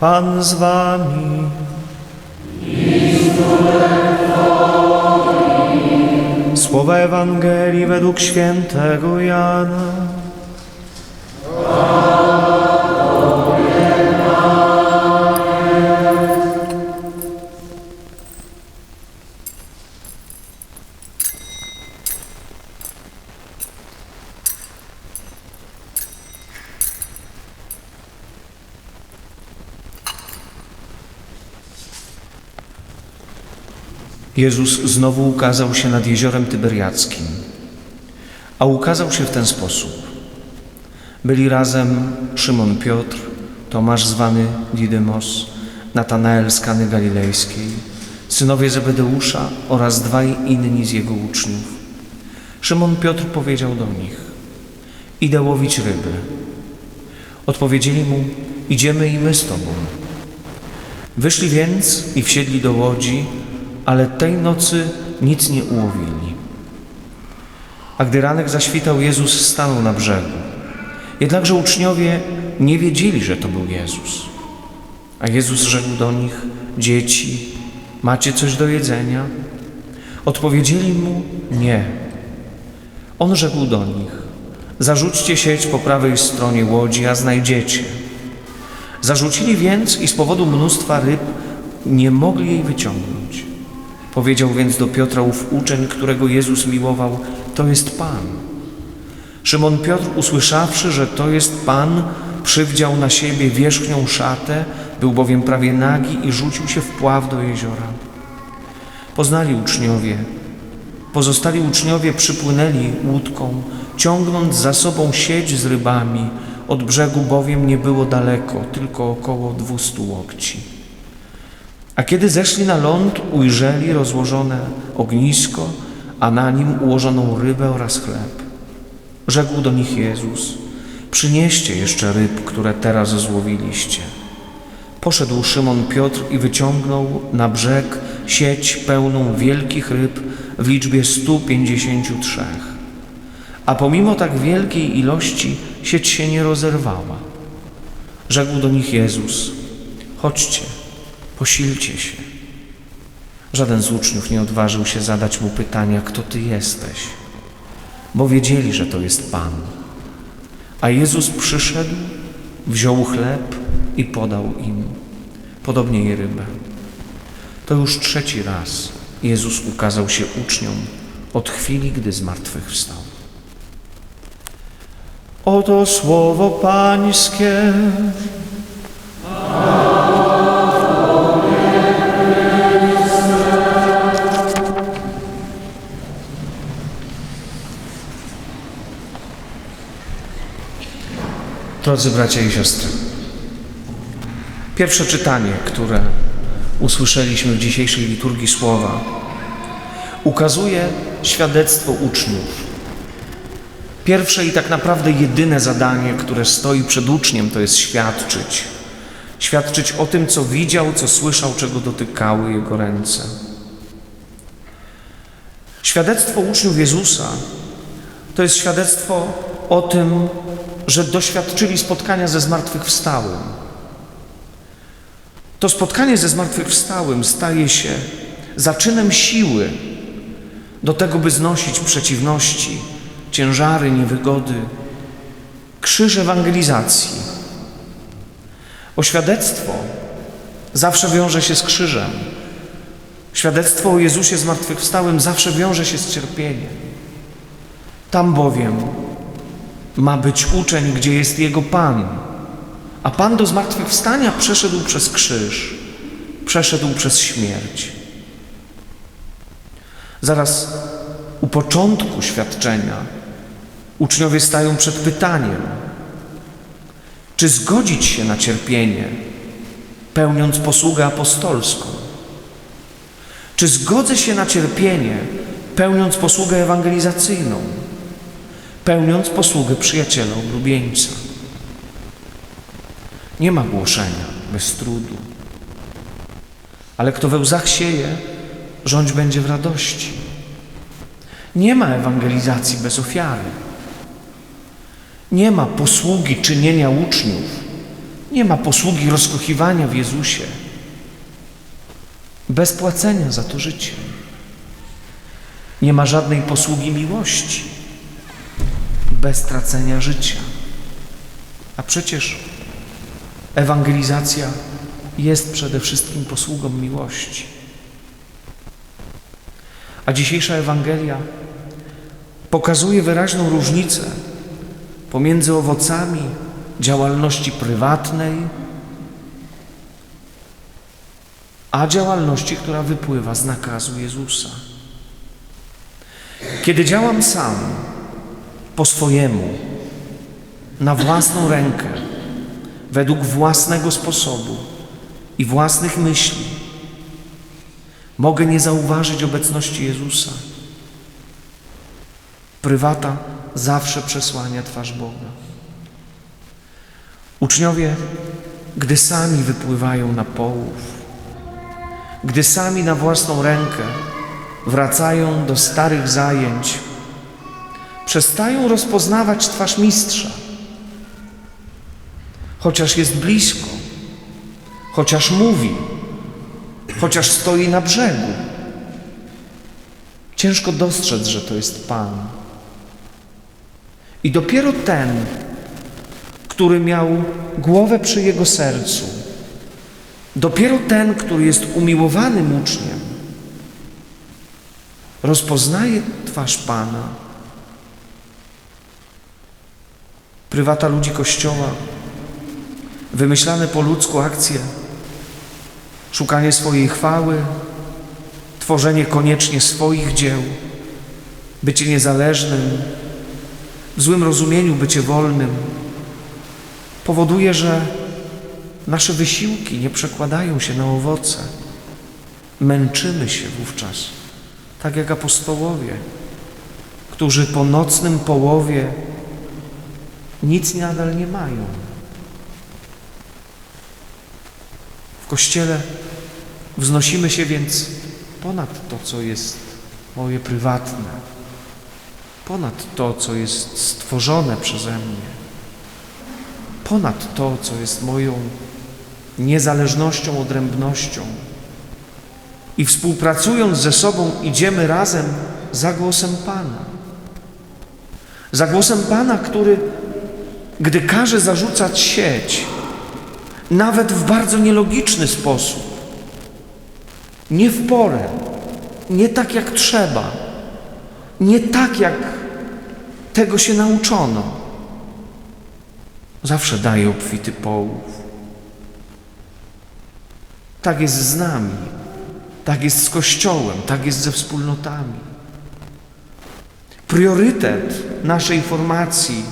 Pan z wami. Słowa Ewangelii według świętego Jana. Jezus znowu ukazał się nad jeziorem Tyberiackim, a ukazał się w ten sposób. Byli razem Szymon Piotr, Tomasz zwany Didymos, Natanael z Kany Galilejskiej, synowie Zebedeusza oraz dwaj inni z jego uczniów. Szymon Piotr powiedział do nich, idę łowić ryby. Odpowiedzieli mu, idziemy i my z tobą. Wyszli więc i wsiedli do łodzi, ale tej nocy nic nie ułowili. A gdy ranek zaświtał, Jezus stanął na brzegu. Jednakże uczniowie nie wiedzieli, że to był Jezus. A Jezus rzekł do nich: Dzieci, macie coś do jedzenia? Odpowiedzieli mu: Nie. On rzekł do nich: Zarzućcie sieć po prawej stronie łodzi, a znajdziecie. Zarzucili więc i z powodu mnóstwa ryb nie mogli jej wyciągnąć. Powiedział więc do Piotra ów uczeń, którego Jezus miłował, to jest Pan. Szymon Piotr, usłyszawszy, że to jest Pan, przywdział na siebie wierzchnią szatę, był bowiem prawie nagi i rzucił się w pław do jeziora. Poznali uczniowie. Pozostali uczniowie przypłynęli łódką, ciągnąc za sobą sieć z rybami, od brzegu bowiem nie było daleko, tylko około dwustu łokci. A kiedy zeszli na ląd, ujrzeli rozłożone ognisko, a na nim ułożoną rybę oraz chleb. Rzekł do nich Jezus: Przynieście jeszcze ryb, które teraz złowiliście. Poszedł Szymon Piotr i wyciągnął na brzeg sieć pełną wielkich ryb w liczbie 153. A pomimo tak wielkiej ilości sieć się nie rozerwała. Rzekł do nich Jezus: Chodźcie, posilcie się. Żaden z uczniów nie odważył się zadać mu pytania, kto ty jesteś, bo wiedzieli, że to jest Pan. A Jezus przyszedł, wziął chleb i podał im, podobnie i rybę. To już trzeci raz Jezus ukazał się uczniom od chwili, gdy zmartwychwstał. Oto słowo Pańskie. Drodzy bracia i siostry, pierwsze czytanie, które usłyszeliśmy w dzisiejszej liturgii słowa, ukazuje świadectwo uczniów. Pierwsze i tak naprawdę jedyne zadanie, które stoi przed uczniem, to jest świadczyć. Świadczyć o tym, co widział, co słyszał, czego dotykały jego ręce. Świadectwo uczniów Jezusa to jest świadectwo o tym, że doświadczyli spotkania ze zmartwychwstałym. To spotkanie ze zmartwychwstałym staje się zaczynem siły do tego, by znosić przeciwności, ciężary, niewygody, krzyż ewangelizacji. Bo świadectwo zawsze wiąże się z krzyżem. Świadectwo o Jezusie zmartwychwstałym zawsze wiąże się z cierpieniem. Tam bowiem ma być uczeń, gdzie jest jego Pan. A Pan do zmartwychwstania przeszedł przez krzyż, przeszedł przez śmierć. Zaraz u początku świadczenia uczniowie stają przed pytaniem, czy zgodzić się na cierpienie, pełniąc posługę apostolską? Czy zgodzę się na cierpienie, pełniąc posługę ewangelizacyjną? Pełniąc posługę przyjaciela oblubieńca. Nie ma głoszenia bez trudu. Ale kto we łzach sieje, rządź będzie w radości. Nie ma ewangelizacji bez ofiary. Nie ma posługi czynienia uczniów Nie ma posługi rozkochiwania w Jezusie. Bez płacenia za to życie. Nie ma żadnej posługi miłości. Bez tracenia życia. A przecież ewangelizacja jest przede wszystkim posługą miłości. A dzisiejsza Ewangelia pokazuje wyraźną różnicę pomiędzy owocami działalności prywatnej, a działalności, która wypływa z nakazu Jezusa. Kiedy działam sam, po swojemu, na własną rękę, według własnego sposobu i własnych myśli, mogę nie zauważyć obecności Jezusa. Prywata zawsze przesłania twarz Boga. Uczniowie, gdy sami wypływają na połów, gdy sami na własną rękę wracają do starych zajęć, przestają rozpoznawać twarz mistrza, chociaż jest blisko, chociaż mówi, chociaż stoi na brzegu. Ciężko dostrzec, że to jest Pan. I dopiero ten, który miał głowę przy jego sercu, dopiero ten, który jest umiłowanym uczniem, rozpoznaje twarz Pana. Prywata ludzi Kościoła, wymyślane po ludzku akcje, szukanie swojej chwały, tworzenie koniecznie swoich dzieł, bycie niezależnym, w złym rozumieniu bycie wolnym, powoduje, że nasze wysiłki nie przekładają się na owoce. Męczymy się wówczas, tak jak apostołowie, którzy po nocnym połowie nic nadal nie mają. W Kościele wznosimy się więc ponad to, co jest moje prywatne, ponad to, co jest stworzone przeze mnie, ponad to, co jest moją niezależnością, odrębnością. I współpracując ze sobą idziemy razem za głosem Pana. Za głosem Pana, który, gdy każe zarzucać sieć, nawet w bardzo nielogiczny sposób, nie w porę, nie tak jak trzeba, nie tak jak tego się nauczono. Zawsze daje obfity połów. Tak jest z nami, tak jest z Kościołem, tak jest ze wspólnotami. Priorytet naszej formacji,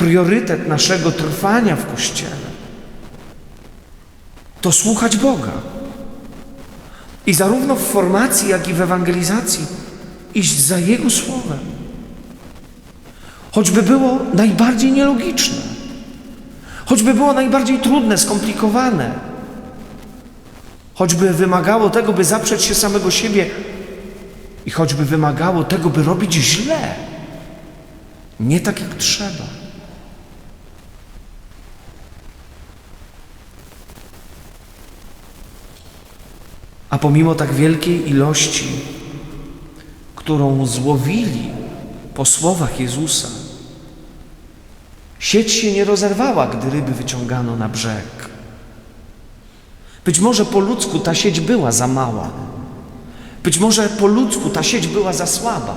priorytet naszego trwania w Kościele to słuchać Boga. I zarówno w formacji, jak i w ewangelizacji iść za Jego słowem. Choćby było najbardziej nielogiczne, choćby było najbardziej trudne, skomplikowane, choćby wymagało tego, by zaprzeć się samego siebie i choćby wymagało tego, by robić źle, nie tak jak trzeba. A pomimo tak wielkiej ilości, którą złowili po słowach Jezusa, sieć się nie rozerwała, gdy ryby wyciągano na brzeg. Być może po ludzku ta sieć była za mała. Być może po ludzku ta sieć była za słaba.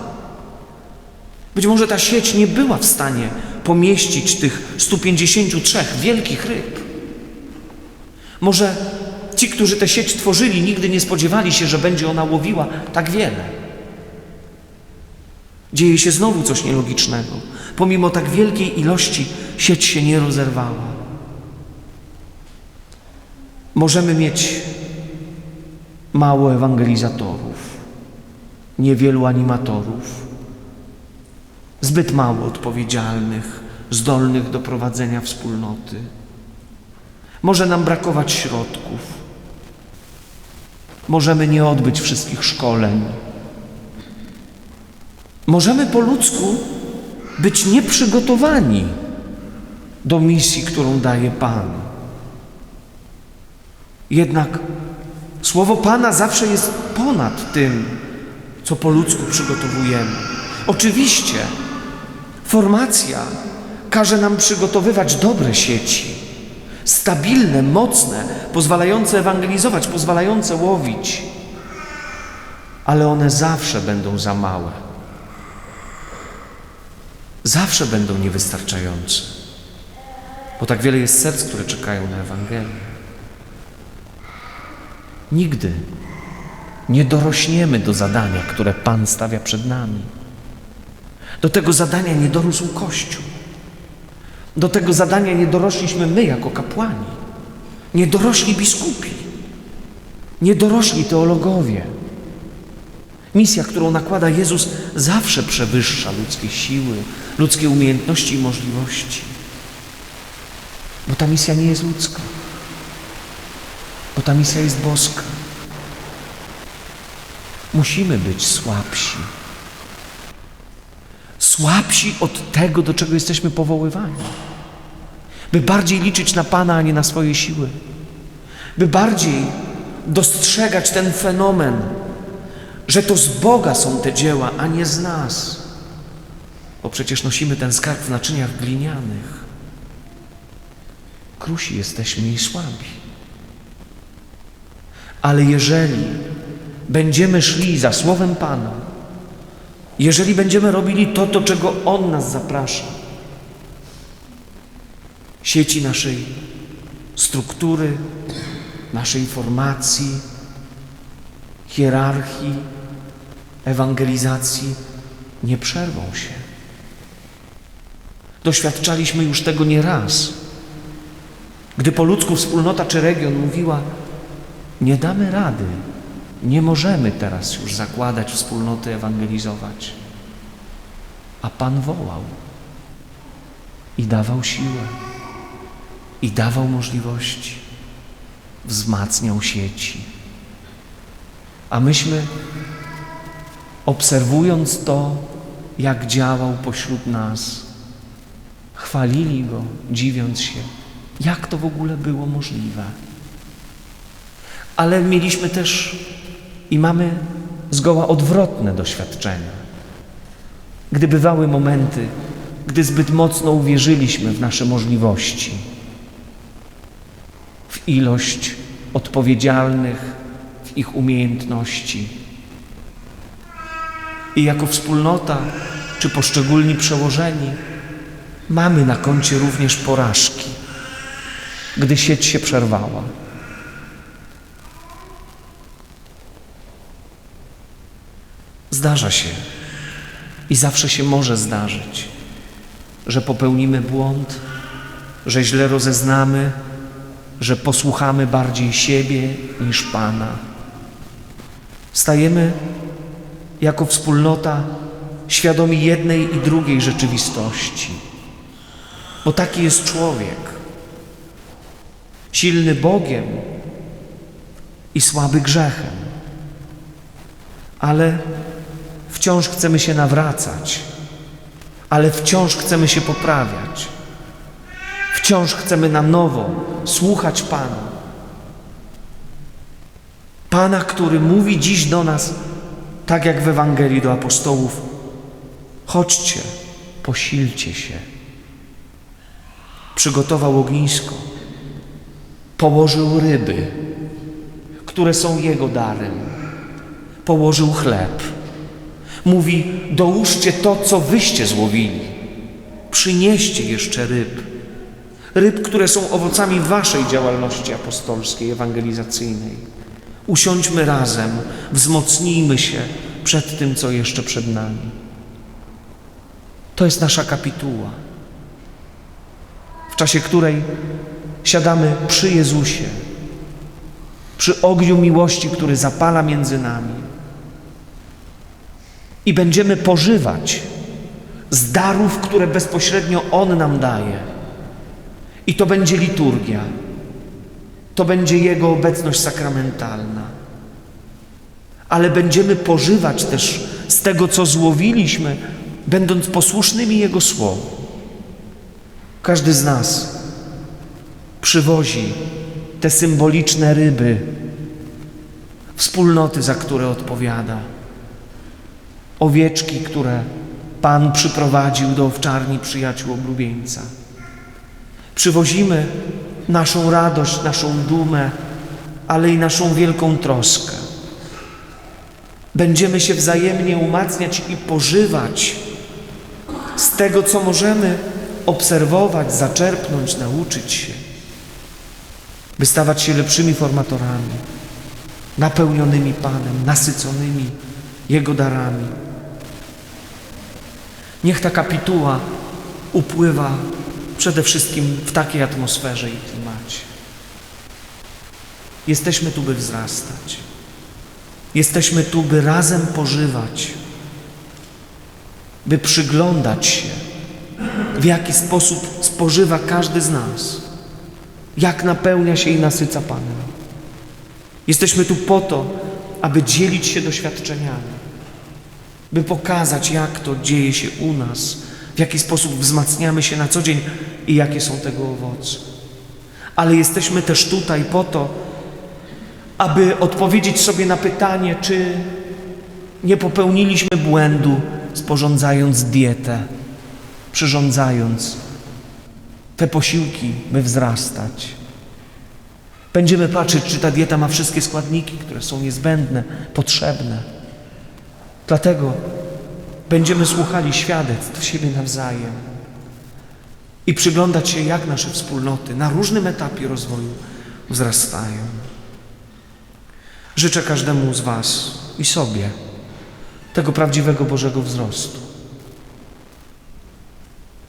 Być może ta sieć nie była w stanie pomieścić tych 153 wielkich ryb. Może ci, którzy tę sieć tworzyli, nigdy nie spodziewali się, że będzie ona łowiła tak wiele. Dzieje się znowu coś nielogicznego. Pomimo tak wielkiej ilości sieć się nie rozerwała. Możemy mieć mało ewangelizatorów, niewielu animatorów, zbyt mało odpowiedzialnych, zdolnych do prowadzenia wspólnoty. Może nam brakować środków. Możemy nie odbyć wszystkich szkoleń. Możemy po ludzku być nieprzygotowani do misji, którą daje Pan. Jednak słowo Pana zawsze jest ponad tym, co po ludzku przygotowujemy. Oczywiście formacja każe nam przygotowywać dobre sieci, stabilne, mocne, pozwalające ewangelizować, pozwalające łowić, ale one zawsze będą za małe. Zawsze będą niewystarczające, bo tak wiele jest serc, które czekają na Ewangelię. Nigdy nie dorośniemy do zadania, które Pan stawia przed nami. Do tego zadania nie dorósł Kościół. Do tego zadania nie dorośliśmy my jako kapłani. Nie dorośli biskupi. Nie dorośli teologowie. Misja, którą nakłada Jezus, zawsze przewyższa ludzkie siły, ludzkie umiejętności i możliwości. Bo ta misja nie jest ludzka. Bo ta misja jest boska. Musimy być słabsi. Słabsi od tego, do czego jesteśmy powoływani. By bardziej liczyć na Pana, a nie na swoje siły. By bardziej dostrzegać ten fenomen, że to z Boga są te dzieła, a nie z nas. Bo przecież nosimy ten skarb w naczyniach glinianych. Krusi jesteśmy i słabi. Ale jeżeli będziemy szli za Słowem Pana, jeżeli będziemy robili to, do czego On nas zaprasza, sieci naszej struktury, naszej formacji, hierarchii, ewangelizacji nie przerwą się. Doświadczaliśmy już tego nieraz. Gdy po ludzku wspólnota czy region mówiła, nie damy rady, nie możemy teraz już zakładać wspólnoty, ewangelizować. A Pan wołał i dawał siłę, i dawał możliwości, wzmacniał sieci. A myśmy, obserwując to, jak działał pośród nas, chwalili Go, dziwiąc się, jak to w ogóle było możliwe. Ale mieliśmy też i mamy zgoła odwrotne doświadczenia. Gdy bywały momenty, gdy zbyt mocno uwierzyliśmy w nasze możliwości, w ilość odpowiedzialnych, w ich umiejętności. I jako wspólnota, czy poszczególni przełożeni, mamy na koncie również porażki, gdy sieć się przerwała. Zdarza się i zawsze się może zdarzyć, że popełnimy błąd, że źle rozeznamy, że posłuchamy bardziej siebie niż Pana. Stajemy jako wspólnota świadomi jednej i drugiej rzeczywistości, bo taki jest człowiek. Silny Bogiem i słaby grzechem, ale wciąż chcemy się nawracać, ale wciąż chcemy się poprawiać. Wciąż chcemy na nowo słuchać Pana. Pana, który mówi dziś do nas, tak jak w Ewangelii do apostołów: chodźcie, posilcie się. Przygotował ognisko, położył ryby, które są Jego darem, położył chleb. Mówi: dołóżcie to, co wyście złowili, przynieście jeszcze ryb ryb, które są owocami Waszej działalności apostolskiej, ewangelizacyjnej. Usiądźmy razem, wzmocnijmy się przed tym, co jeszcze przed nami. To jest nasza kapituła, w czasie której siadamy przy Jezusie, przy ogniu miłości, który zapala między nami i będziemy pożywać z darów, które bezpośrednio On nam daje i to będzie liturgia. To będzie Jego obecność sakramentalna. Ale będziemy pożywać też z tego, co złowiliśmy, będąc posłusznymi Jego Słowu. Każdy z nas przywozi te symboliczne ryby, wspólnoty, za które odpowiada, owieczki, które Pan przyprowadził do owczarni przyjaciół oblubieńca. Przywozimy naszą radość, naszą dumę, ale i naszą wielką troskę. Będziemy się wzajemnie umacniać i pożywać z tego, co możemy obserwować, zaczerpnąć, nauczyć się, by stawać się lepszymi formatorami, napełnionymi Panem, nasyconymi Jego darami. Niech ta kapituła upływa przede wszystkim w takiej atmosferze i klimacie. Jesteśmy tu, by wzrastać. Jesteśmy tu, by razem pożywać, by przyglądać się, w jaki sposób spożywa każdy z nas, jak napełnia się i nasyca Panem. Jesteśmy tu po to, aby dzielić się doświadczeniami, by pokazać, jak to dzieje się u nas, w jaki sposób wzmacniamy się na co dzień i jakie są tego owoce. Ale jesteśmy też tutaj po to, aby odpowiedzieć sobie na pytanie, czy nie popełniliśmy błędu, sporządzając dietę, przyrządzając te posiłki, by wzrastać. Będziemy patrzeć, czy ta dieta ma wszystkie składniki, które są niezbędne, potrzebne. Dlatego będziemy słuchali świadectw siebie nawzajem i przyglądać się, jak nasze wspólnoty na różnym etapie rozwoju wzrastają. Życzę każdemu z Was i sobie tego prawdziwego Bożego wzrostu.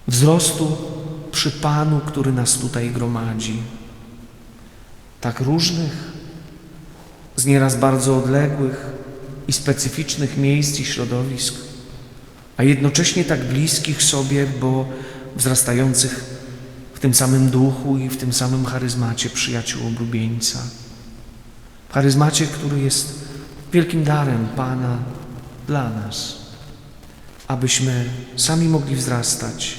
Wzrostu przy Panu, który nas tutaj gromadzi. Tak różnych, z nieraz bardzo odległych i specyficznych miejsc i środowisk, a jednocześnie tak bliskich sobie, bo wzrastających w tym samym duchu i w tym samym charyzmacie przyjaciół oblubieńca. Charyzmacie, który jest wielkim darem Pana dla nas, abyśmy sami mogli wzrastać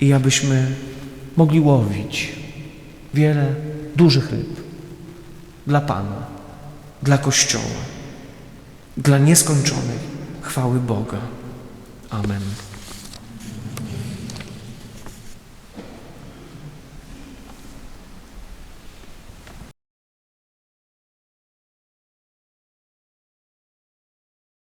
i abyśmy mogli łowić wiele dużych ryb dla Pana, dla Kościoła, dla nieskończonej chwały Boga. Amen.